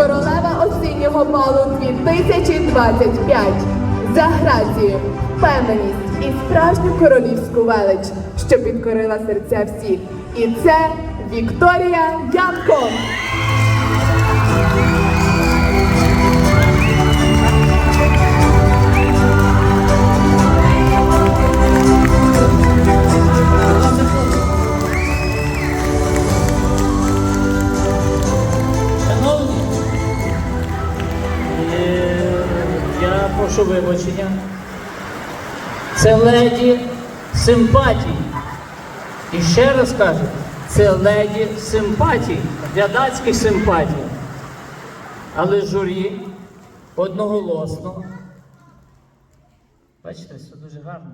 королева осіннього балу 2025 за грацію, певність і справжню королівську велич, що підкорила серця всіх. І це Вікторія Янко. Я прошу вибачення. Це леді симпатії. І ще раз кажу, це леді симпатії, глядацьких симпатій. Але журі одноголосно. Бачите, все дуже гарно.